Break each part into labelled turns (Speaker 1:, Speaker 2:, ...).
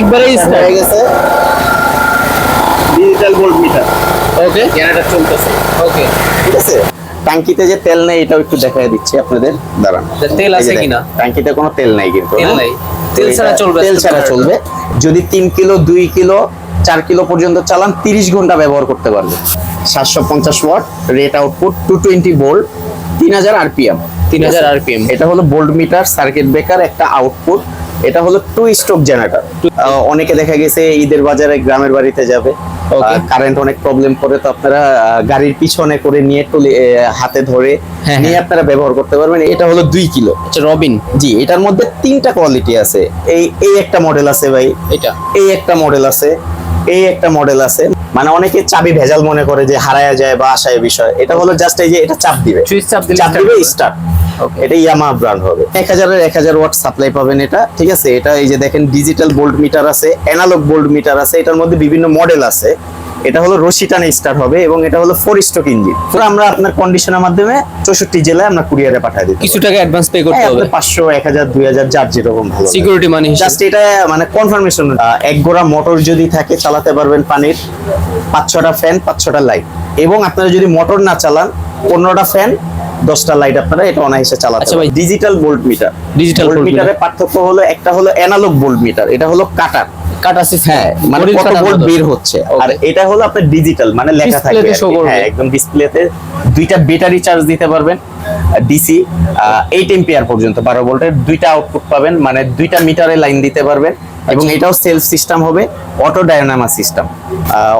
Speaker 1: একবারেই
Speaker 2: হয়ে গেছে। Digital volt metre
Speaker 1: okay
Speaker 2: generator চলতেছে।
Speaker 1: ওকে
Speaker 2: ঠিক আছে? ট্যাঙ্কিতে যে তেল নেই এটাও একটু দেখাই দিচ্ছি আপনাদের। দাঁড়ান।
Speaker 1: তেল আছে কিনা?
Speaker 2: ট্যাঙ্কিতে কোনো তেল নাই কিন্তু
Speaker 1: তেল
Speaker 2: হ্যাঁ?
Speaker 1: নাই। তেল ছাড়া চলবে
Speaker 2: তেল ছাড়া চলবে। যদি তিন কিলো দুই কিলো চার কিলো পর্যন্ত চালান তিরিশ ঘণ্টা ব্যবহার করতে পারবে। সাতশো পঞ্চাশ watt rate output two twenty volt তিন হাজার আরপিএম
Speaker 1: 3000 RPM
Speaker 2: এটা হলো ভোল্ট মিটার সার্কিট ব্রেকার একটা আউটপুট এটা হলো টু স্ট্রোক জেনারেটর অনেকে দেখা গেছে ঈদের বাজারে গ্রামের বাড়িতে যাবে। কারেন্ট অনেক প্রবলেম করে তো আপনারা গাড়ির পিছনে করে নিয়ে তুলে হাতে ধরে
Speaker 1: হ্যাঁ,
Speaker 2: নিয়ে আপনারা ব্যবহার করতে পারবেন। এটা হলো দুই কিলো।
Speaker 1: আচ্ছা রবিন
Speaker 2: জি এটার মধ্যে তিনটা কোয়ালিটি আছে। এই এই একটা মডেল আছে ভাই।
Speaker 1: এটা।
Speaker 2: এই একটা মডেল আছে। এই একটা মডেল আছে। মানে অনেকে চাবি ভেজাল মনে করে যে হারায় যায় বা আশায় বিষয়। এটা হলো জাস্ট এই যে এটা চাপ দিবে।
Speaker 1: চাপ
Speaker 2: দিবে স্টার্ট এটা ইয়ামা ব্র্যান্ড হবে। এক হাজারের এক হাজার ওয়াট সাপ্লাই পাবেন এটা ঠিক আছে? এটা এই যে দেখেন ডিজিটাল বোল্ট মিটার আছে অ্যানালগ বোল্ট মিটার আছে এটার মধ্যে বিভিন্ন মডেল আছে। এটা হলো রশি টানে স্টার্ট হবে এবং এটা হলো ফোর স্ট্রোক ইঞ্জিন পুরো আমরা আপনার কন্ডিশনের মাধ্যমে চৌষট্টি জেলায় আমরা কুরিয়ারে পাঠিয়ে দিই
Speaker 1: কিছু টাকা অ্যাডভান্স পে করতে হবে।
Speaker 2: পাঁচশো এক হাজার দুই হাজার যার যেরকম ভালো
Speaker 1: সিকিউরিটি মানি
Speaker 2: জাস্ট এটা মানে কনফার্মেশন এক গোড়া মোটর যদি থাকে চালাতে পারবেন পানির। পাঁচ ছটা ফ্যান পাঁচ ছটা লাইট এবং আপনারা যদি মোটর না চালান পনেরোটা ফ্যান দশটা লাইট আপনারা এটা অনায়াসে চালাতে
Speaker 1: আচ্ছা ভাই।
Speaker 2: Digital bolt metre digital
Speaker 1: volt
Speaker 2: মিটারের পার্থক্য হলো একটা হলো অ্যানালগ বোল্ট মিটার এটা হলো কাটার
Speaker 1: কাট আছে
Speaker 2: হ্যাঁ মানে কত ভোল্ট বের হচ্ছে। আর এটা হলো আপনার ডিজিটাল মানে লেখা থাকবে। হ্যাঁ একদম ডিসপ্লেতে দুইটা ব্যাটারি চার্জ দিতে পারবেন ডিসি এইট এম্পিয়ার পর্যন্ত বারো ভোল্টের দুইটা আউটপুট পাবেন মানে দুইটা মিটারে লাইন দিতে পারবেন। এবং
Speaker 1: আচ্ছা।
Speaker 2: এটাও সেলফ সিস্টেম হবে অটো ডায়নামা সিস্টেম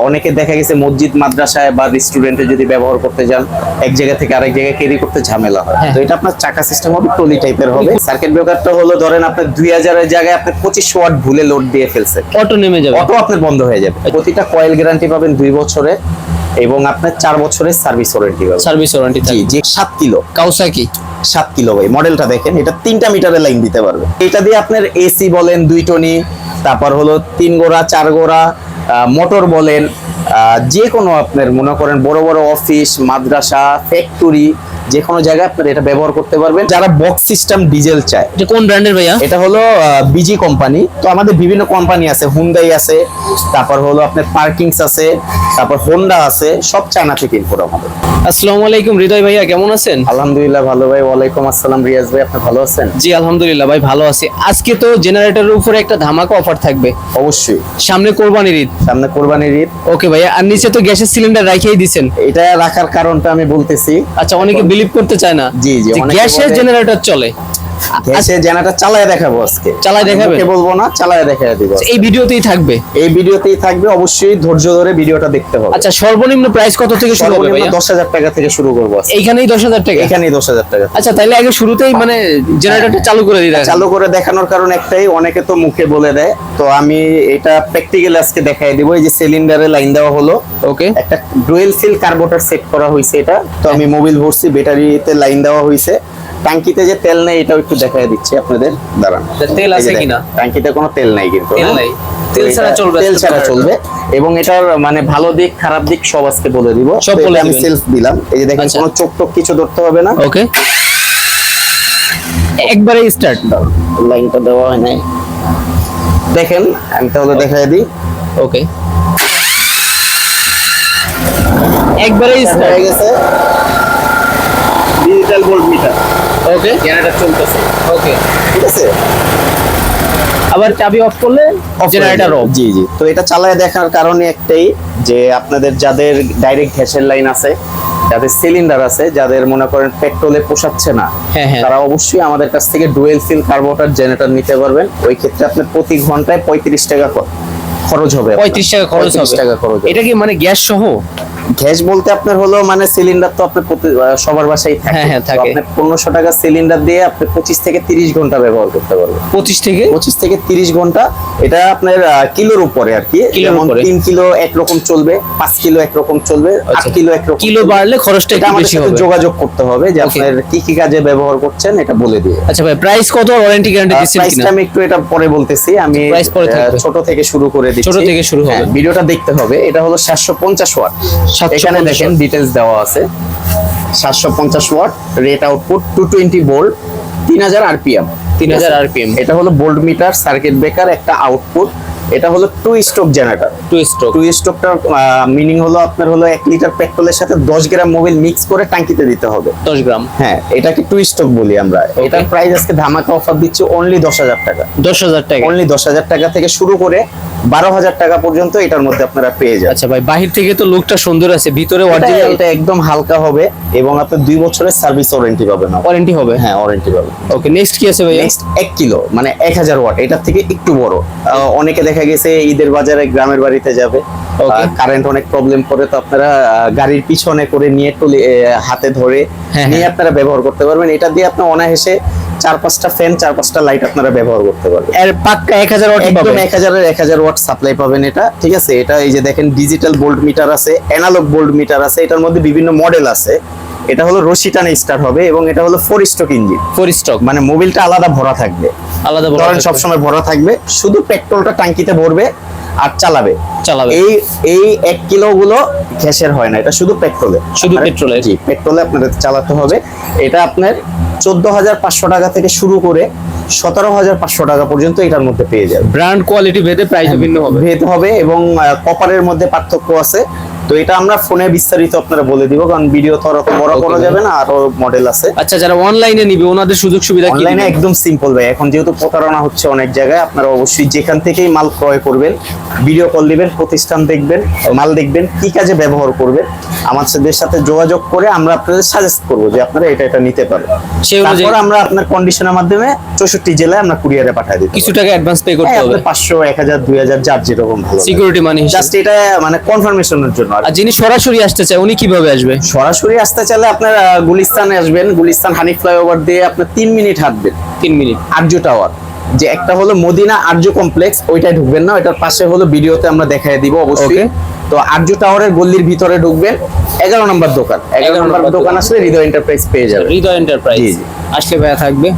Speaker 2: অনেকে দেখা গেছে মসজিদ মাদ্রাসায় বা রেস্টুরেন্টে যদি ব্যবহার করতে যান এক জায়গা থেকে আরেক জায়গায় ক্যারি করতে ঝামেলা হয়।
Speaker 1: হ্যাঁ।
Speaker 2: তো এটা আপনার চাকা সিস্টেম হবে টলি টাইপের হবে। সার্কিট ব্রেকারটা হলো ধরেন আপনার দুই হাজারের জায়গায় আপনি পঁচিশ ওয়াট ভুলে লোড দিয়ে ফেলছে
Speaker 1: অটো নেমে যাবে।
Speaker 2: অটো আপনার বন্ধ হয়ে যাবে। প্রতিটা কয়েল গ্যারান্টি পাবেন দুই বছরে এবং আপনার চার বছরের সার্ভিস ওয়ারেন্টি পাবেন।
Speaker 1: সার্ভিস ওয়ারেন্টি
Speaker 2: জি যে সাত কিলো।
Speaker 1: কাউসাকি
Speaker 2: সাত কিলো ভাই মডেলটা দেখেন এটা তিনটা মিটারের লাইন দিতে পারবে। এটা দিয়ে আপনার এসি বলেন দুই টনি তারপর হলো তিন গোড়া, চার গোড়া মোটর বলেন যে কোনো আপনার মনে করেন বড় বড় অফিস, মাদ্রাসা ফ্যাক্টরি যে কোনো জায়গায় আপনার এটা ব্যবহার করতে পারবেন। যারা বক্স সিস্টেম ডিজেল চায়।
Speaker 1: এটা কোন ব্র্যান্ডের ভাইয়া?
Speaker 2: এটা হলো বিজি কোম্পানি তো আমাদের বিভিন্ন কোম্পানি আছে হুন্ডাই আছে তারপর হলো আপনার পার্কিংস আছে তারপর হোন্ডা আছে সব চায়না থেকে ইম্পোর্ট আমাদের।
Speaker 1: আসসালামু আলাইকুম হৃদয় ভাইয়া কেমন আছেন?
Speaker 2: আলহামদুলিল্লাহ ভালো ভাই। ওয়ালাইকুম আসসালাম রিয়াজ ভাই আপনি ভালো আছেন?
Speaker 1: জি আলহামদুলিল্লাহ ভাই ভালো আছি। আজকে তো জেনারেটরের উপরে একটা ধামাকা অফার থাকবে।
Speaker 2: অবশ্যই।
Speaker 1: সামনে কোরবানির ঈদ।
Speaker 2: সামনে কোরবানির ঈদ।
Speaker 1: ওকে ভাইয়া আর নিচে তো গ্যাসের সিলিন্ডার রাখিয়েই দিছেন।
Speaker 2: এটা রাখার কারণটা আমি বলতেছি।
Speaker 1: আচ্ছা অনেকে বিলিভ করতে চায় না।
Speaker 2: জি, জি,
Speaker 1: গ্যাসের জেনারেটর চলে।
Speaker 2: গ্যাসে জেনারেটর চালায় দেখাবো আজকে।
Speaker 1: চালায় দেখাবেন?
Speaker 2: মুখে বলব না চালায় দেখায় দিব।
Speaker 1: এই ভিডিওতেই থাকবে?
Speaker 2: এই ভিডিওতেই থাকবে অবশ্যই ধৈর্য ধরে ভিডিওটা দেখতে হবে।
Speaker 1: আচ্ছা সর্বনিম্ন প্রাইস কত থেকে শুরু হবে
Speaker 2: দশ হাজার টাকা থেকে শুরু করব।
Speaker 1: এইখানেই দশ হাজার টাকা?
Speaker 2: এখানেই দশ হাজার টাকা
Speaker 1: আচ্ছা তাইলে আগে শুরুতেই মানে জেনারেটরটা চালু করে দিই
Speaker 2: চালু করে দেখানোর কারণ একটাই অনেকে তো মুখে বলে দেয়। তো আমি এটা প্র্যাকটিক্যালি আজকে দেখাই দিব এই যে সিলিন্ডারে লাইন দেওয়া হলো।
Speaker 1: ওকে
Speaker 2: একটা ডুয়েল সিল কার্বোটার সেট করা হয়েছে এটা। তো আমি মোবিল ভরছি ব্যাটারিতে লাইন দেওয়া হয়েছে। টাঙ্কিতে যে তেল নেই এটাও একটু দেখাই দিচ্ছি আপনাদের। দাঁড়ান।
Speaker 1: তেল আছে কিনা?
Speaker 2: টাঙ্কিতে কোনো তেল নাই কিন্তু
Speaker 1: তেল
Speaker 2: হ্যাঁ?
Speaker 1: নাই। তেল ছাড়া চলবে
Speaker 2: তেল ছাড়া চলবে। এবং এটার মানে ভালো দিক খারাপ দিক সব আজকে বলে দিব।
Speaker 1: সব বলে
Speaker 2: আমি সেলফ দিলাম। এই যে দেখেন
Speaker 1: আচ্ছা।
Speaker 2: কোনো চোখ টোক কিছু ধরতে হবে না।
Speaker 1: ওকে একবারে স্টার্ট
Speaker 2: লাইনটা দেওয়া হয় নাই। দেখেন আমি তাহলে দেখাই দিই।
Speaker 1: ওকে একবারে
Speaker 2: হয়ে
Speaker 1: স্টার্ট
Speaker 2: গেছে। ডিজিটাল
Speaker 1: ওকে
Speaker 2: জেনারেটর চলতেছে।
Speaker 1: ওকে
Speaker 2: ঠিক আছে?
Speaker 1: আবার চাবি অফ করলে জেনারেটর অফ
Speaker 2: জি জি। তো এটা চালায় দেখার কারণে একটাই যে আপনাদের যাদের ডাইরেক্ট গ্যাসের লাইন আছে যাদের সিলিন্ডার আছে যাদের মনে করেন পেট্রোলে পোষাচ্ছে না
Speaker 1: হ্যাঁ, হ্যাঁ।
Speaker 2: তারা অবশ্যই আমাদের কাছ থেকে ডুয়েল সিল কার্বোটার জেনারেটর নিতে পারবেন। ওই ক্ষেত্রে আপনার প্রতি ঘন্টায় পঁয়ত্রিশ টাকা খরচ হবে
Speaker 1: পঁয়ত্রিশ টাকা খরচ
Speaker 2: 35 টাকা খরচ
Speaker 1: এটা কি মানে গ্যাস সহ?
Speaker 2: গ্যাস বলতে আপনার হলো মানে সিলিন্ডার তো আপনার সবার বাসায় থাকে।
Speaker 1: হ্যাঁ, হ্যাঁ, থাকে।
Speaker 2: আপনি পনেরোশো টাকা সিলিন্ডার দিয়ে আপনি পঁচিশ থেকে তিরিশ ঘণ্টা ব্যবহার করতে পারবেন।
Speaker 1: পঁচিশ থেকে?
Speaker 2: পঁচিশ থেকে তিরিশ ঘণ্টা। এটা আপনার কিলোর উপরে আর কি। যেমন। তিন কিলো একরকম চলবে পাঁচ কিলো একরকম চলবে আট
Speaker 1: আচ্ছা।
Speaker 2: কিলো একরকম
Speaker 1: কিলো বাড়লে খরচটা একটু
Speaker 2: আমাদের
Speaker 1: বেশি হবে।
Speaker 2: যোগাযোগ করতে হবে যে. আপনার কি কি কাজে ব্যবহার করছেন এটা বলে দিয়ে।
Speaker 1: আচ্ছা ভাই প্রাইস কত ওয়ারেন্টি গ্যারান্টি দিচ্ছেন
Speaker 2: প্রাইসটা
Speaker 1: কিনা?
Speaker 2: আমি একটু এটা পরে বলতেছি। আমি
Speaker 1: থাকবে।
Speaker 2: ছোট থেকে শুরু করে দিচ্ছি।
Speaker 1: ছোট থেকে শুরু হবে।
Speaker 2: হ্যাঁ, ভিডিওটা দেখতে হবে। এটা হলো সাতশো পঞ্চাশ ওয়াট।
Speaker 1: 750
Speaker 2: এখানে দেখেন ডিটেলস দেওয়া আছে। সাতশো পঞ্চাশ watt rate output two twenty volt তিন হাজার আরপিএম
Speaker 1: তিন হাজার আরপিএম
Speaker 2: এটা হলো বোল্ড মিটার সার্কিট ব্রেকার একটা আউটপুট এটা হলো two stroke generator
Speaker 1: two stroke
Speaker 2: two স্ট্রোকটার meaning হলো আপনার হলো এক লিটার পেট্রোলের সাথে দশ গ্রাম মোবিল মিক্স করে ট্যাঙ্কিতে দিতে হবে।
Speaker 1: দশ গ্রাম।
Speaker 2: হ্যাঁ এটাকে টু স্ট্রোক বলি আমরা। এটার প্রাইস আজকে ধামাকা অফার দিচ্ছি অনলি দশ হাজার টাকা।
Speaker 1: দশ হাজার টাকা।
Speaker 2: অনলি দশ হাজার টাকা থেকে শুরু করে বারো হাজার টাকা পর্যন্ত এটার মধ্যে আপনারা পেয়ে যাবেন।
Speaker 1: আচ্ছা ভাই বাহির থেকে তো লুকটা সুন্দর আছে ভিতরে অরিজিনাল
Speaker 2: এটা একদম হালকা হবে এবং আপনার দুই বছরের সার্ভিস ওয়ারেন্টি পাবেন
Speaker 1: ওয়ারেন্টি হবে?
Speaker 2: হ্যাঁ ওয়ারেন্টি পাবেন।
Speaker 1: ওকে নেক্সট কি আছে ভাইয়া?
Speaker 2: নেক্সট এক কিলো মানে এক হাজার ওয়াট এটার থেকে একটু বড়। অনেকে দেখা গেছে ঈদের বাজারে গ্রামের বাড়িতে যাবে। কারেন্ট অনেক প্রবলেম করে তো আপনারা গাড়ির পিছনে করে নিয়ে টুলি হাতে ধরে
Speaker 1: হ্যাঁ,
Speaker 2: নিয়ে
Speaker 1: হ্যাঁ।
Speaker 2: আপনারা ব্যবহার করতে পারবেন। এটা দিয়ে আপনি অনায়াসে চার পাঁচটা ফ্যান চার পাঁচটা লাইট আপনারা ব্যবহার করতে পারবেন।
Speaker 1: এর পাক্কা এক হাজার ওয়াট
Speaker 2: একদম এক হাজারের এক হাজার ওয়াট সাপ্লাই পাবেন এটা ঠিক আছে? এটা এই যে দেখেন ডিজিটাল বোল্ট মিটার আছে অ্যানালগ বোল্ট মিটার আছে এটার মধ্যে বিভিন্ন মডেল আছে। এটা হলো রশি টানে স্টার্ট হবে এবং এটা হলো four stroke engine
Speaker 1: four stroke
Speaker 2: মানে মোবিলটা আলাদা ভরা থাকবে।
Speaker 1: আলাদা
Speaker 2: ধরেন সবসময় ভরা থাকবে শুধু পেট্রোলটা ট্যাঙ্কিতে ভরবে আর চালাবে।
Speaker 1: চালাবে।
Speaker 2: এই এই এক কিলো গুলো গ্যাসের হয় না এটা শুধু পেট্রোলে
Speaker 1: শুধু পেট্রোলের?
Speaker 2: জি পেট্রোলে আপনাদের চালাতে হবে। এটা আপনার চোদ্দ হাজার পাঁচশো টাকা থেকে শুরু করে সতেরো হাজার পাঁচশো টাকা পর্যন্ত এটার মধ্যে পেয়ে যাবে
Speaker 1: ব্র্যান্ড কোয়ালিটি ভেদে প্রাইস ভিন্ন হবে।
Speaker 2: ভেদ হবে এবং কপারের মধ্যে পার্থক্য আছে। তো এটা আমরা ফোনে বিস্তারিত আপনারা বলে দিব কারণ ভিডিও তো আর অত বড় করা যাবে না আরও মডেল আছে।
Speaker 1: আচ্ছা যারা অনলাইনে নিবে ওনাদের সুযোগ সুবিধা কি
Speaker 2: অনলাইনে একদম সিম্পল ভাই এখন যেহেতু প্রতারণা হচ্ছে অনেক জায়গায় আপনারা অবশ্যই যেখান থেকেই মাল ক্রয় করবেন ভিডিও কল দিবেন প্রতিষ্ঠান দেখবেন মাল দেখবেন কি কাজে ব্যবহার করবেন আমাদের সাথে যোগাযোগ করে আমরা আপনাদের সাজেস্ট করব যে আপনারা এটা এটা নিতে পারেন। তারপর আমরা আপনার কন্ডিশনের মাধ্যমে চৌষট্টি জেলায় আমরা কুরিয়ারে পাঠিয়ে দিই
Speaker 1: কিছু টাকা অ্যাডভান্স পে করতে হবে।
Speaker 2: পাঁচশো এক হাজার দুই হাজার যার যেরকম ভালো
Speaker 1: সিকিউরিটি মানি
Speaker 2: জাস্ট এটা মানে কনফার্মেশনের জন্য। আর
Speaker 1: যিনি সরাসরি আসতে চায় উনি কীভাবে আসবে?
Speaker 2: সরাসরি আসতে চাইলে আপনার গুলিস্তানে আসবেন। গুলিস্তান হানি ফ্লাইওভার দিয়ে আপনার তিন মিনিট হাঁটবেন।
Speaker 1: তিন মিনিট।
Speaker 2: আর্য টাওয়ার। যে একটা হলো মদিনা আর্য কমপ্লেক্স ওইটাই ঢুকবেন না ওইটার পাশে হলো ভিডিওতে আমরা দেখাই দিব অবশ্যই। তো আর্য টাওয়ারের গল্লির ভিতরে ঢুকবেন। এগারো নম্বর দোকান। এগারো
Speaker 1: 11
Speaker 2: নম্বর দোকান। আসলে হৃদয় এন্টারপ্রাইজ পেয়ে যাবে
Speaker 1: হৃদয় এন্টারপ্রাইজ। আসলে ভাইয়া থাকবে।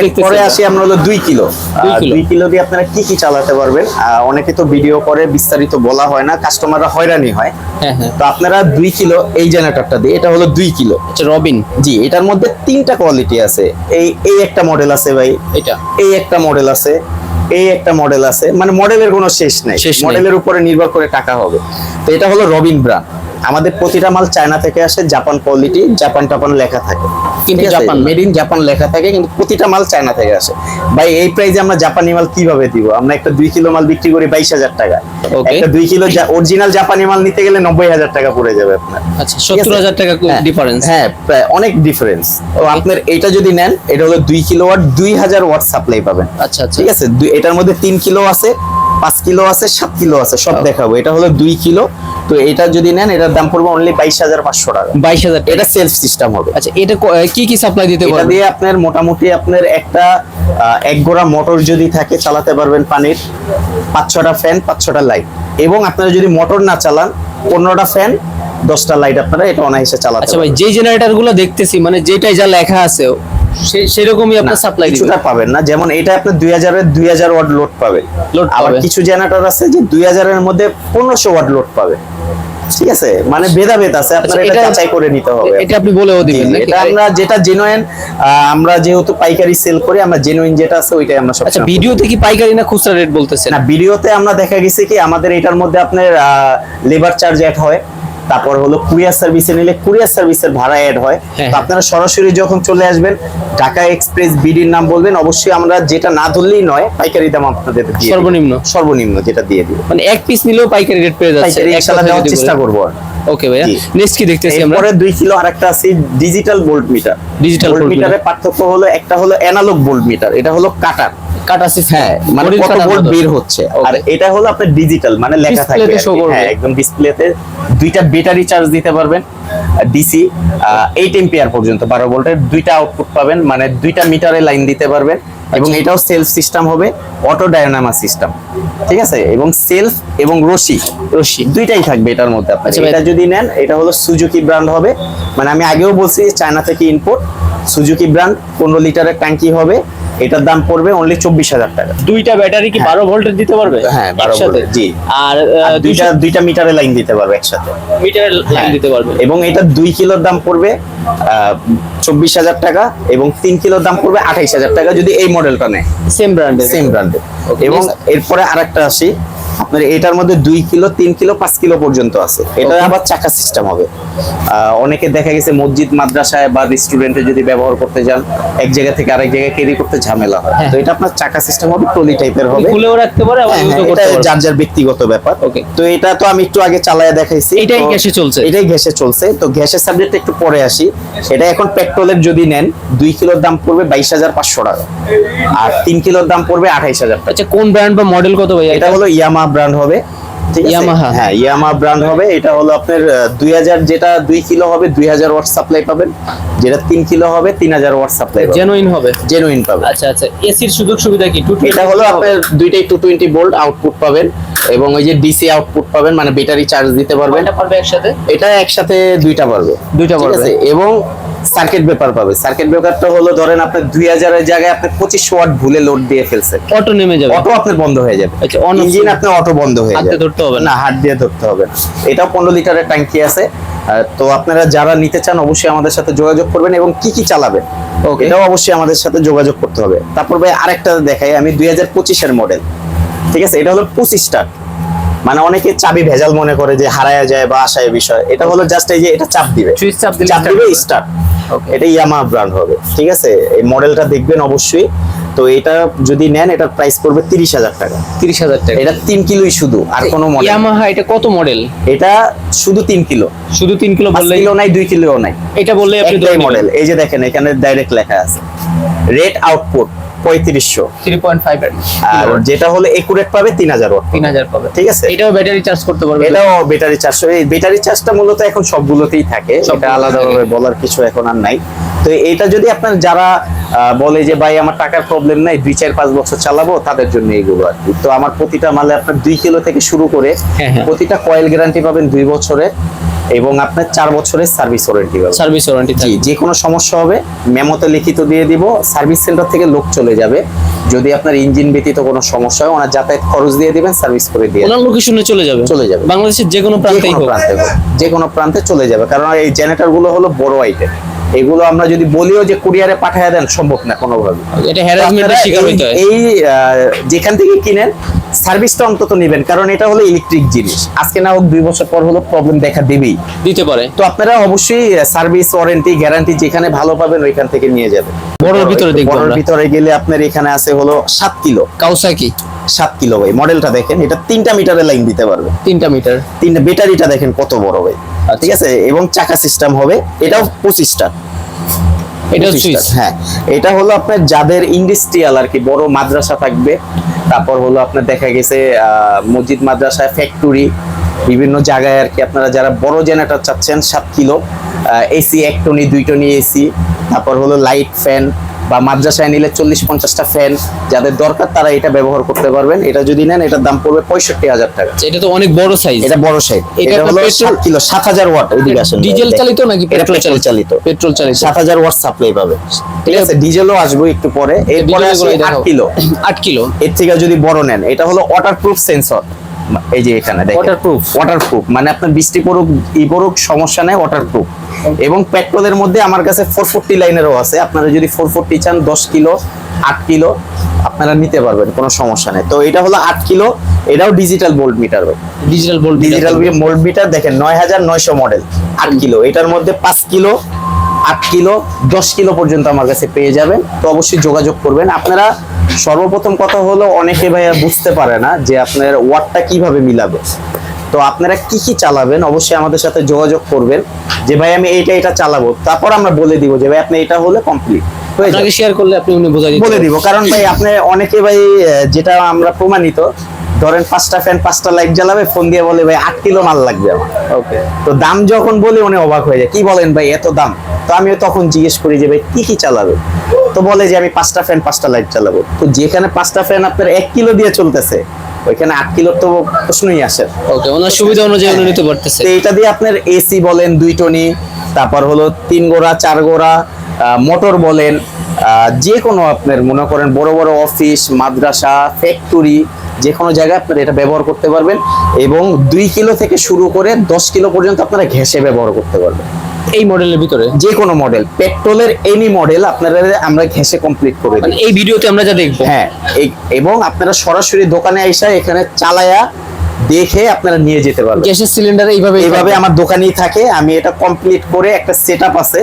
Speaker 2: এরপরে আসি আমরা হলো দুই কিলো।
Speaker 1: দুই কিলো।
Speaker 2: দিয়ে আপনারা কি কি চালাতে পারবেন? অনেকে তো ভিডিও করে বিস্তারিত বলা হয় না কাস্টমাররা হয়রানি হয়।
Speaker 1: হ্যাঁ হ্যাঁ।
Speaker 2: তো আপনারা দুই কিলো এই জেনারেটরটা দিয়ে এটা হলো দুই কিলো।
Speaker 1: আচ্ছা রবিন।
Speaker 2: জি এটার মধ্যে তিনটা কোয়ালিটি আছে। এই এই একটা মডেল আছে ভাই।
Speaker 1: এটা।
Speaker 2: এই একটা মডেল আছে। এই একটা মডেল আছে। মানে মডেলের কোনো শেষ নাই।
Speaker 1: শেষ নেই।
Speaker 2: মডেলের উপরে নির্ভর করে টাকা হবে। তো এটা হলো রবিন ব্র্যান্ড। আমাদের প্রতিটা মাল চায়না থেকে আসে জাপান কোয়ালিটি জাপান টাপান লেখা থাকে।
Speaker 1: কিন্তু জাপান।
Speaker 2: মেড ইন জাপান লেখা থাকে কিন্তু প্রতিটা মাল চায়না থেকে আসে। ভাই এই প্রাইসে আমরা জাপানি মাল কীভাবে দিব? আমরা একটা দুই কিলো মাল বিক্রি করি বাইশ হাজার টাকা. একটা দুই কিলো অরিজিনাল জাপানি মাল নিতে গেলে নব্বই হাজার টাকা পড়ে যাবে আপনার।
Speaker 1: আচ্ছা সত্তর? হাজার টাকা
Speaker 2: হ্যাঁ,
Speaker 1: ডিফারেন্স
Speaker 2: হ্যাঁ প্রায় অনেক ডিফারেন্স তো আপনার এটা যদি নেন এটা হলো দুই কিলো ওয়াট দুই হাজার ওয়াট সাপ্লাই পাবেন।
Speaker 1: আচ্ছা আচ্ছা।
Speaker 2: ঠিক আছে? এটার মধ্যে তিন কিলো আছে পাঁচ কিলো আছে সাত কিলো আছে সব দেখাবো। এটা হলো দুই কিলো। তো এটা যদি নেন এটার দাম পড়বে অনলি বাইশ হাজার পাঁচশো টাকা।
Speaker 1: বাইশ হাজার
Speaker 2: এটা সেলফ সিস্টেম হবে।
Speaker 1: আচ্ছা এটা ক- কি সাপ্লাই দিতে
Speaker 2: এটা
Speaker 1: পারবে
Speaker 2: দিয়ে আপনার মোটামুটি আপনার একটা এক গোড়া মোটর যদি থাকে চালাতে পারবেন পানির। পাঁচ ছটা ফ্যান পাঁচ ছটা লাইট এবং আপনারা যদি মোটর না চালান পনেরোটা ফ্যান দশটা লাইট আপনারা এটা অনায়াসে চালাতে
Speaker 1: আচ্ছা ভাই
Speaker 2: পারবেন।
Speaker 1: যে জেনারেটরগুলো দেখতেছি মানে যেটাই যা লেখা আছে সেরকমই আপনার সাপ্লাই
Speaker 2: কিছুটা পাবেন না। যেমন এটা হাজার ওয়াট লোড পাবে।
Speaker 1: Load
Speaker 2: আবার কিছু জেনারেটর আছে যে মধ্যে ওয়াট লোড পাবে। ঠিক আছে? মানে ভেদাভেদ আছে আপনার
Speaker 1: আচ্ছা,
Speaker 2: এটা যাচাই করে নিতে হবে।
Speaker 1: এটা আপনি বলেও দিবেন নাকি?
Speaker 2: এটা আমরা যেটা জেনুইন আমরা যেহেতু পাইকারি সেল করি আমরা জেনুইন যেটা আছে ওইটাই আমরা সব
Speaker 1: আচ্ছা ভিডিওতে কি পাইকারি না খুচরা রেট বলতেছেন?
Speaker 2: না ভিডিওতে আমরা দেখা গেছে কি আমাদের এটার মধ্যে আপনার লেবার চার্জ অ্যাড হয়। তারপর হলো কুরিয়ার সার্ভিসে নিলে কুরিয়ার সার্ভিসের ভাড়া অ্যাড হয়।
Speaker 1: হ্যাঁ,
Speaker 2: তো আপনারা সরাসরি যখন চলে আসবেন ঢাকা এক্সপ্রেস বিডির নাম বলবেন অবশ্যই আমরা যেটা না ধরলেই নয় পাইকারি দাম আপনাদের।
Speaker 1: সর্বনিম্ন?
Speaker 2: সর্বনিম্ন যেটা দিয়ে দিব
Speaker 1: মানে এক পিস নিলেও পাইকারি রেট পেয়ে যাচ্ছে
Speaker 2: ইনশাআল্লাহ দেওয়ার চেষ্টা করব
Speaker 1: ওকে ভাইয়া। নেক্সট কি দেখতেছি আমরা?
Speaker 2: এরপরে দুই কিলো আরেকটা আছে digital voltmeter
Speaker 1: Digital
Speaker 2: volt
Speaker 1: volt
Speaker 2: পার্থক্য হলো একটা হলো অ্যানালগ ভোল্ট মিটার এটা হলো কাটার
Speaker 1: কাটা সিস্টেম
Speaker 2: হ্যাঁ মানে কত ভোল্ট বের হচ্ছে। আর এটা হলো আপনার ডিজিটাল মানে লেখা থাকবে। হ্যাঁ একদম ডিসপ্লেতে দুইটা ব্যাটারি চার্জ দিতে পারবেন ডিসি এইট এম্পিয়ার পর্যন্ত বারো ভোল্টের। দুইটা আউটপুট পাবেন মানে দুইটা মিটারে লাইন দিতে পারবেন। এবং
Speaker 1: আচ্ছা।
Speaker 2: এটাও সেলফ সিস্টেম হবে অটো ডায়নামা সিস্টেম ঠিক আছে? এবং সেলফ এবং রশি
Speaker 1: রশি
Speaker 2: দুইটাই থাকবে এটার মধ্যে আপনার।
Speaker 1: আচ্ছা
Speaker 2: এটা যদি নেন এটা হলো সুজুকি ব্র্যান্ড হবে। মানে আমি আগেও বলছি চায়না থেকে ইম্পোর্ট সুজুকি ব্র্যান্ড পনেরো লিটারের ট্যাঙ্কি হবে। এটার দাম পড়বে অনলি চব্বিশ হাজার টাকা।
Speaker 1: দুইটা ব্যাটারি কি বারো ভোল্টের দিতে পারবে?
Speaker 2: হ্যাঁ,
Speaker 1: বারো
Speaker 2: ভোল্টের, জি।
Speaker 1: আর
Speaker 2: দুইটা
Speaker 1: দুইটা
Speaker 2: মিটারে মিটারের লাইন দিতে পারবে একসাথে।
Speaker 1: মিটারের লাইন
Speaker 2: হ্যাঁ।
Speaker 1: দিতে পারবে।
Speaker 2: এবং এটা দুই কিলোর দাম পড়বে চব্বিশ হাজার টাকা এবং তিন কিলোর দাম পড়বে আঠাইশ হাজার টাকা যদি এই মডেলটা নেয়।
Speaker 1: সেম ব্র্যান্ডের
Speaker 2: সেম ব্র্যান্ডের এবং. এরপরে আরেকটা আসি। আপনার এটার মধ্যে দুই কিলো তিন কিলো পাঁচ কিলো পর্যন্ত আছে। এটা আবার চাকা সিস্টেম হবে। অনেকে দেখা গেছে মসজিদ মাদ্রাসায় বা রেস্টুরেন্টে যদি ব্যবহার করতে যান এক জায়গা থেকে আরেক জায়গায় ক্যারি করতে ঝামেলা হয়।
Speaker 1: হ্যাঁ।
Speaker 2: তো এটা আপনার চাকা সিস্টেম হবে ট্রলি টাইপের হবে।
Speaker 1: খুলেও রাখতে পারে
Speaker 2: হ্যাঁ, হ্যাঁ, এটা যার যার ব্যক্তিগত ব্যাপার।
Speaker 1: ওকে
Speaker 2: তো এটা তো আমি একটু আগে চালায় দেখাইছি।
Speaker 1: এটাই গ্যাসে চলছে?
Speaker 2: এটাই গ্যাসে চলছে। তো গ্যাসের সাবজেক্ট একটু পরে আসি। এটা এখন পেট্রোলের যদি নেন দুই কিলোর দাম পড়বে বাইশ হাজার পাঁচশো টাকা। আর তিন কিলোর দাম পড়বে আঠাইশ হাজার
Speaker 1: আচ্ছা কোন ব্র্যান্ড বা মডেল কত ভাই
Speaker 2: এটা হলো ইয়ামা ব্র্যান্ড হবে হ্যাঁ ইয়ামা ব্র্যান্ড হবে এটা হলো আপনার দুই হাজার যেটা দুই কিলো হবে দুই হাজার ওয়াট সাপ্লাই পাবেন। যেটা তিন কিলো হবে তিন হাজার ওয়াট সাপ্লাই
Speaker 1: জেনুইন হবে?
Speaker 2: জেনুইন পাবেন।
Speaker 1: আচ্ছা আচ্ছা এসির সুযোগ সুবিধা কি?
Speaker 2: এটা হলো আপনার দুইটাই টু টোয়েন্টি আউটপুট পাবেন এবং ওই যে ডিসি আউটপুট পাবেন মানে ব্যাটারি চার্জ দিতে পারবেন।
Speaker 1: কয়টা পারবে একসাথে?
Speaker 2: এটা একসাথে দুইটা পারবে।
Speaker 1: দুইটা পারবে।
Speaker 2: এবং সার্কিট ব্রেকার পাবে। সার্কিট ব্রেকারটা হলো ধরেন আপনার দুই হাজারের জায়গায় আপনি পঁচিশ ওয়াট ভুলে লোড দিয়ে ফেলছে
Speaker 1: অটো নেমে যাবে।
Speaker 2: অটো আপনার বন্ধ হয়ে যাবে।
Speaker 1: আচ্ছা,
Speaker 2: ইঞ্জিন আপনার অটো বন্ধ হয়ে যাবে।
Speaker 1: ধরতে হবে না?
Speaker 2: হাত দিয়ে ধরতে হবে। এটা পনেরো লিটারের ট্যাঙ্কি আছে। তো আপনারা যারা নিতে চান অবশ্যই আমাদের সাথে যোগাযোগ করবেন এবং কি কি চালাবেন
Speaker 1: Okay.
Speaker 2: এটাও অবশ্যই আমাদের সাথে যোগাযোগ করতে হবে। তারপর ভাই আরেকটা দেখাই আমি দুই হাজার পঁচিশের মডেল ঠিক আছে এটা হলো পঁচিশটা। মানে অনেকে চাবি ভেজাল মনে করে যে হারায়া যায় বা আসায় বিষয়। এটা হলো জাস্ট এই যে এটা চাপ দিবে।
Speaker 1: সুইচ চাপ দিলে
Speaker 2: চাপ দিবে। স্টার্ট. এটা ইয়ামা ব্র্যান্ড হবে ঠিক আছে? এই মডেলটা দেখবেন অবশ্যই। তো এটা যদি নেন এটার প্রাইস পড়বে তিরিশ হাজার টাকা।
Speaker 1: তিরিশ হাজার টাকা।
Speaker 2: এটা তিন কিলোই শুধু আর কোনো মডেল
Speaker 1: ইয়ামাহা এটা কত মডেল
Speaker 2: এটা শুধু তিন কিলো।
Speaker 1: শুধু তিন কিলো বললে
Speaker 2: কিলো নাই দুই কিলো নাই।
Speaker 1: এটা বললে আপনি
Speaker 2: মডেল এই যে দেখেন এখানে ডাইরেক্ট লেখা আছে। রেট আউটপুট পঁয়ত্রিশশো।
Speaker 1: থ্রি পয়েন্ট ফাইভ
Speaker 2: আর যেটা হলো একুরেট পাবে তিন হাজার
Speaker 1: তিন হাজার পাবে।
Speaker 2: ঠিক আছে?
Speaker 1: এটাও ব্যাটারি চার্জ করতে পারবে
Speaker 2: এটাও ব্যাটারি চার্জ এই ব্যাটারি চার্জটা মূলত এখন সবগুলোতেই থাকে। এটা আলাদাভাবে বলার কিছু এখন আর নাই। তো এটা যদি আপনার যারা বলে যে ভাই আমার টাকার প্রবলেম নাই দুই চার পাঁচ বছর চালাবো তাদের জন্য এইগুলো আর কি। তো আমার প্রতিটা মালে আপনার দুই কিলো থেকে শুরু করে
Speaker 1: হ্যাঁ, হ্যাঁ।
Speaker 2: প্রতিটা কয়েল গ্যারান্টি পাবেন দুই বছরের। এবং আপনার চার বছরের সার্ভিস ওয়ারেন্টি পাবেন
Speaker 1: সার্ভিস ওয়ারেন্টি
Speaker 2: জি যে কোনো সমস্যা হবে মেমোতে লিখিত দিয়ে দিব সার্ভিস সেন্টার থেকে লোক চলে যাবে। যদি আপনার ইঞ্জিন ব্যতীত কোনো সমস্যা হয় ওনার যাতায়াত খরচ দিয়ে দিবেন সার্ভিস করে দিয়ে
Speaker 1: ওনার লোকেশনে চলে যাবে।
Speaker 2: চলে যাবে।
Speaker 1: বাংলাদেশের যে কোনো প্রান্তেই
Speaker 2: কোনো
Speaker 1: হোক।
Speaker 2: প্রান্তে যে কোনো প্রান্তে চলে যাবে। কারণ এই জেনারেটরগুলো হলো বড় আইটেম এগুলো আমরা যদি বলিও যে কুরিয়ারে পাঠিয়ে দেন সম্ভব না কোনোভাবে।
Speaker 1: এটা হ্যারাসমেন্টের শিকার হইতে হয়।
Speaker 2: এই যেখান থেকে কিনেন সার্ভিসটা অন্তত নেবেন কারণ এটা হলো ইলেকট্রিক জিনিস। আজকে না হোক দুই বছর পর হলো প্রবলেম দেখা দেবেই।
Speaker 1: দিতে পারে।
Speaker 2: তো আপনারা অবশ্যই সার্ভিস ওয়ারেন্টি গ্যারান্টি যেখানে ভালো পাবেন ওইখান থেকে নিয়ে যাবেন।
Speaker 1: বড়র ভিতরে দেখব
Speaker 2: বড়র ভিতরে গেলে আপনার এখানে আছে হলো সাত কিলো।
Speaker 1: কাউসাকি
Speaker 2: সাত কিলো ভাই। মডেলটা দেখেন এটা তিনটা মিটারের লাইন দিতে পারবে।
Speaker 1: তিনটা মিটার।
Speaker 2: তিনটা ব্যাটারিটা দেখেন কত বড় ভাই। ঠিক আছে? এবং চাকা সিস্টেম হবে। এটাও পঁচিশটা
Speaker 1: এটা
Speaker 2: 25
Speaker 1: সুইচ?
Speaker 2: হ্যাঁ। এটা হলো আপনার যাদের ইন্ডাস্ট্রিয়াল আর কি বড় মাদ্রাসা থাকবে। তারপর হলো আপনার দেখা গেছে মসজিদ মাদ্রাসায় ফ্যাক্টরি বিভিন্ন জায়গায় আর কি আপনারা যারা বড় জেনারেটর চাচ্ছেন সাত কিলো এসি এক টনি দুই টনি এসি তারপর হলো লাইট ফ্যান বা মাদ্রাসায় নিলে চল্লিশ পঞ্চাশটা ফ্যান যাদের দরকার তারা এটা ব্যবহার করতে পারবেন। এটা যদি নেন এটার দাম পড়বে পঁয়ষট্টি হাজার টাকা।
Speaker 1: এটা তো অনেক বড় সাইজ
Speaker 2: এটা বড় সাইজ
Speaker 1: এটা
Speaker 2: হলো সাত কিলো সাত হাজার ওয়াট এদিকে আসেন
Speaker 1: ডিজেল চালিত নাকি পেট্রোল
Speaker 2: পেট্রোল চালিত?
Speaker 1: পেট্রোল চালিত।
Speaker 2: সাত হাজার ওয়াট সাপ্লাই পাবে। ঠিক আছে ডিজেলও আসব একটু পরে। এরপরে আসবে আট কিলো।
Speaker 1: আট কিলো।
Speaker 2: এর থেকে যদি বড় নেন এটা হলো ওয়াটার প্রুফ সেন্সর এই যে এখানে দেখেন।
Speaker 1: Waterproof?
Speaker 2: ওয়াটার প্রুফ মানে আপনার বৃষ্টি পড়ুক ই পড়ুক সমস্যা নেই ওয়াটার প্রুফ এবং পেট্রোলের মধ্যে আমার কাছে ফোর ফোরটি লাইনেরও আছে। আপনারা যদি ফোর ফোরটি চান দশ কিলো আট কিলো আপনারা নিতে পারবেন কোনো সমস্যা নেই। তো এটা হলো আট কিলো এটাও ডিজিটাল বোল্ট মিটার ভাই।
Speaker 1: Digital volt
Speaker 2: digital volt meter দেখেন নয় হাজার নয়শো মডেল আট কিলো এটার মধ্যে পাঁচ কিলো আট কিলো দশ কিলো পর্যন্ত আমার কাছে পেয়ে যাবেন। তো অবশ্যই যোগাযোগ করবেন। আপনারা সর্বপ্রথম কথা হলো অনেকে ভাইয়া বুঝতে পারে না যে আপনার ওয়াটটা কীভাবে মিলাবে। তো আপনারা কি কি চালাবেন অবশ্যই আমাদের সাথে যোগাযোগ করবেন যে ভাই আমি এইটা এটা চালাবো। তারপর আমরা বলে দিব যে ভাই আপনি এটা হলে কমপ্লিট
Speaker 1: শেয়ার করলে আপনি
Speaker 2: বলে। দিব। কারণ ভাই আপনি অনেকে ভাই যেটা আমরা প্রমাণিত ধরেন পাঁচটা ফ্যান পাঁচটা লাইট জ্বালাবে ফোন দিয়ে বলে ভাই আট কিলো মাল লাগবে আমার।
Speaker 1: ওকে
Speaker 2: তো দাম যখন বলি উনি অবাক হয়ে যায় কি বলেন ভাই এত দাম? তো আমিও তখন জিজ্ঞেস করি যে ভাই কি কি চালাবে? তো বলে যে আমি পাঁচটা ফ্যান পাঁচটা লাইট চালাবো তো যেখানে পাঁচটা ফ্যান আপনার এক কিলো দিয়ে চলতেছে ওইখানে আট কিলোর তো প্রশ্নই আসে।
Speaker 1: ওকে ওনার সুবিধা অনুযায়ী উনি নিতে পারতেছে।
Speaker 2: এটা দিয়ে আপনার এসি বলেন দুই টনি তারপর হলো তিন গোড়া চার গোড়া মোটর বলেন যে কোনো আপনার মনে করেন বড় বড় অফিস মাদ্রাসা ফ্যাক্টরি যে কোনো জায়গায় আপনারা এটা ব্যবহার করতে পারবেন এবং দুই কিলো থেকে শুরু করে দশ কিলো পর্যন্ত আপনারা ঘেঁষে ব্যবহার করতে পারবেন।
Speaker 1: এই মডেলের ভিতরে?
Speaker 2: যে কোনো মডেল পেট্রোলের এনি মডেল আপনারা আমরা ঘেঁষে কমপ্লিট করে
Speaker 1: মানে
Speaker 2: দিই
Speaker 1: এই ভিডিওতে আমরা যা দেখব।
Speaker 2: হ্যাঁ এবং আপনারা সরাসরি দোকানে আইসা এখানে চালায়া দেখে আপনারা নিয়ে যেতে পারবেন।
Speaker 1: গ্যাসের সিলিন্ডার এইভাবে
Speaker 2: এইভাবে আমার দোকানেই থাকে আমি এটা কমপ্লিট করে একটা সেট আছে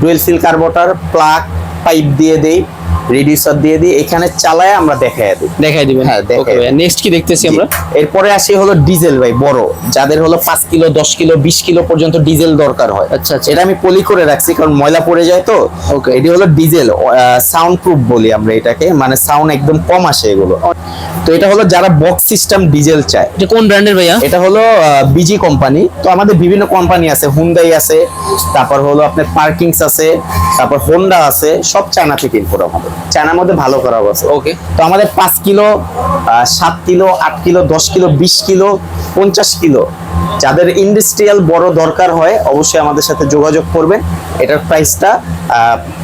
Speaker 2: dual seal carburettor plug pipe দিয়ে দেই। রিডিউসার দিয়ে দিই এখানে চালায় আমরা দেখাই দিই।
Speaker 1: দেখাই দিবেন?
Speaker 2: হ্যাঁ, দেখাই
Speaker 1: ওকে নেক্সট কি দেখতেছি আমরা?
Speaker 2: এরপরে আসি হলো ডিজেল ভাই বড়। যাদের হলো পাঁচ কিলো দশ কিলো বিশ কিলো পর্যন্ত ডিজেল দরকার হয়।
Speaker 1: আচ্ছা, আচ্ছা।
Speaker 2: এটা আমি পলি করে রাখছি কারণ ময়লা পড়ে যায় তো।
Speaker 1: Okay.
Speaker 2: এটি হলো ডিজেল সাউন্ড প্রুফ বলি আমরা এটাকে মানে সাউন্ড একদম কম আসে এগুলো। তো এটা হলো যারা বক্স সিস্টেম ডিজেল চায়।
Speaker 1: এটা কোন ব্র্যান্ডের ভাইয়া?
Speaker 2: এটা হলো বিজি কোম্পানি তো আমাদের বিভিন্ন কোম্পানি আছে হুন্ডাই আছে তারপর হলো আপনার পার্কিংস আছে তারপর হোন্ডা আছে সব চায়না থেকে ইম্পোর্ট আমাদের। চায়নার মধ্যে ভালো করা অবস্থা।
Speaker 1: ওকে
Speaker 2: তো আমাদের পাঁচ কিলো আহ, সাত কিলো আট কিলো দশ কিলো বিশ কিলো পঞ্চাশ কিলো যাদের ইন্ডাস্ট্রিয়াল বড় দরকার হয় অবশ্যই আমাদের সাথে যোগাযোগ করবেন। এটার প্রাইসটা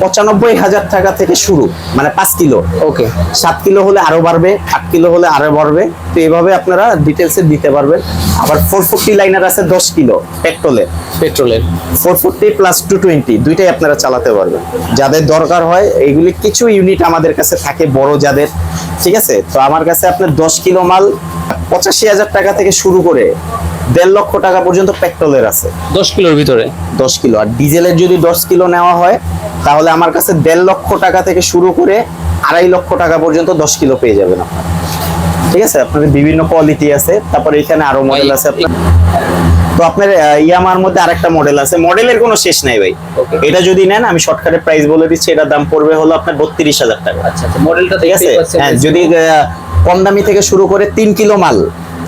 Speaker 2: পঁচানব্বই হাজার টাকা থেকে শুরু মানে পাঁচ কিলো।
Speaker 1: ওকে
Speaker 2: সাত কিলো হলে আরও বাড়বে আট কিলো হলে আরও বাড়বে। তো এভাবে আপনারা ডিটেলসে দিতে পারবেন। আবার ফোর ফোরটি লাইনার আছে দশ কিলো পেট্রোলের
Speaker 1: পেট্রোলের
Speaker 2: four forty plus two twenty দুইটাই আপনারা চালাতে পারবেন। যাদের দরকার হয় এইগুলি কিছু ইউনিট আমাদের কাছে থাকে বড় যাদের। ঠিক আছে? তো আমার কাছে আপনার দশ কিলো মাল পঁচাশি হাজার টাকা থেকে শুরু করে দেড় লক্ষ টাকা পর্যন্ত পেট্রোলের আছে।
Speaker 1: দশ কিলোর ভিতরে?
Speaker 2: দশ কিলো। আর ডিজেলের যদি দশ কিলো নেওয়া হয় তাহলে আমার কাছে দেড় লক্ষ টাকা থেকে শুরু করে আড়াই লক্ষ টাকা পর্যন্ত দশ কিলো পেয়ে যাবেন আপনারা। ঠিক আছে? আপনাদের বিভিন্ন কোয়ালিটি আছে তারপর এখানে আরও মডেল আছে আপনার। তো আপনার ইয়ামার মধ্যে আরেকটা মডেল আছে। মডেলের কোনো শেষ নাই ভাই। এটা যদি নেন আমি শর্টকাটে প্রাইস বলে দিচ্ছি এটার দাম পড়বে হলো আপনার বত্রিশ হাজার টাকা।
Speaker 1: আচ্ছা আচ্ছা মডেলটা
Speaker 2: ঠিক আছে? হ্যাঁ যদি কম দামি থেকে শুরু করে তিন কিলো মাল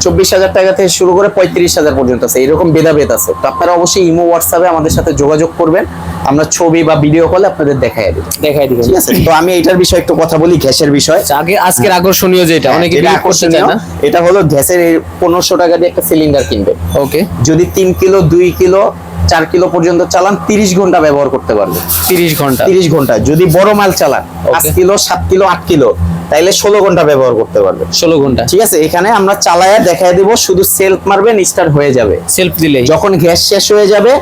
Speaker 2: চব্বিশ হাজার টাকা থেকে শুরু করে পঁয়ত্রিশ হাজার পর্যন্ত আছে। এরকম ভেদাভেদ আছে। তো আপনারা অবশ্যই ইমো হোয়াটসঅ্যাপে আমাদের সাথে যোগাযোগ করবেন। আমরা ছবি বা ভিডিও কলে আপনাদের দেখাই দেব
Speaker 1: দেখাই দিবেন।
Speaker 2: ঠিক আছে? তো আমি এটার বিষয়ে একটু কথা বলি গ্যাসের বিষয়।
Speaker 1: আচ্ছা, আগে আজকের আকর্ষণীয় যেটা অনেকে বিয়ে করতে চায়
Speaker 2: আকর্ষণীয়, এটা হলো গ্যাসের পনেরোশো টাকা দিয়ে একটা সিলিন্ডার কিনবে।
Speaker 1: ওকে।
Speaker 2: যদি তিন কিলো দুই কিলো চার কিলো পর্যন্ত চালান তিরিশ ঘণ্টা ব্যবহার করতে পারবে।
Speaker 1: তিরিশ ঘণ্টা।
Speaker 2: তিরিশ ঘণ্টা। যদি বড় মাল চালান পাঁচ কিলো সাত কিলো আট কিলো তাইলে ষোলো ঘণ্টা ব্যবহার করতে পারবে
Speaker 1: ষোলো ঘণ্টা।
Speaker 2: ঠিক আছে? এখানে আমরা চালায়া দেখাই দিব শুধু সেলফ মারবেন স্টার্ট হয়ে যাবে।
Speaker 1: সেলফ দিলেই।
Speaker 2: যখন গ্যাস শেষ হয়ে যাবে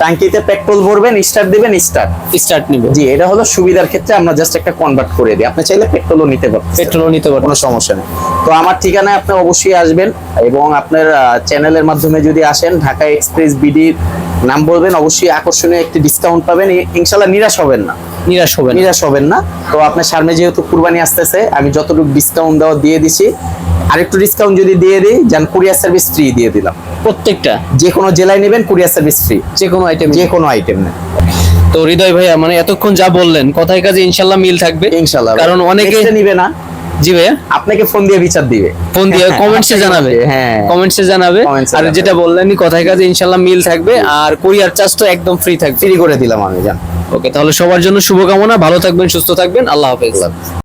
Speaker 2: টাঙ্কিতে পেট্রোল ভরবেন স্টার্ট দিবেন স্টার্ট
Speaker 1: স্টার্ট নিবে।
Speaker 2: জি এটা হলো সুবিধার ক্ষেত্রে আমরা জাস্ট একটা কনভার্ট করে দিই। আপনি চাইলে পেট্রোলও নিতে পারবেন
Speaker 1: পেট্রোলও নিতে পারব
Speaker 2: কোনো সমস্যা নেই। তো আমার ঠিকানায় আপনি অবশ্যই আসবেন এবং আপনার চ্যানেলের মাধ্যমে যদি আসেন ঢাকা এক্সপ্রেস বিডির নাম বলবেন অবশ্যই আকর্ষণীয় একটি ডিসকাউন্ট পাবেন। ইনশাল্লাহ নিরাশ হবেন না।
Speaker 1: নিরাশ হবে
Speaker 2: নিরাশ হবেন না। তো আপনার সামনে যেহেতু কুরবানি আসতেছে আমি যতটুকু ডিসকাউন্ট দেওয়া দিয়ে দিছি আরেকটু ডিসকাউন্ট যদি দিয়ে দিই যান কুরিয়ার সার্ভিস ফ্রি দিয়ে দিলাম।
Speaker 1: প্রত্যেকটা?
Speaker 2: যে কোনো জেলায় নেবেন কুরিয়ার সার্ভিস ফ্রি
Speaker 1: যে কোনো আইটেম
Speaker 2: যে কোনো আইটেম নেন
Speaker 1: তো হৃদয় ভাইয়া মানে এতক্ষণ যা বললেন কথায় কাজে ইনশাল্লাহ মিল থাকবে।
Speaker 2: ইনশাল্লাহ
Speaker 1: কারণ অনেকে
Speaker 2: নিবে না।
Speaker 1: জি ভাইয়া?
Speaker 2: আপনাকে ফোন দিয়ে বিচার দিবে।
Speaker 1: ফোন দিয়ে কমেন্টসে জানাবে।
Speaker 2: হ্যাঁ।
Speaker 1: কমেন্টসে জানাবে। আর। যেটা বললেনই কথায় কাজে ইনশাল্লাহ মিল থাকবে। আর কুরিয়ার চার্জ তো একদম ফ্রি থাকবে।
Speaker 2: ফ্রি করে দিলাম আমি জান।
Speaker 1: ওকে তাহলে সবার জন্য শুভকামনা ভালো থাকবেন সুস্থ থাকবেন আল্লাহ হাফেজ।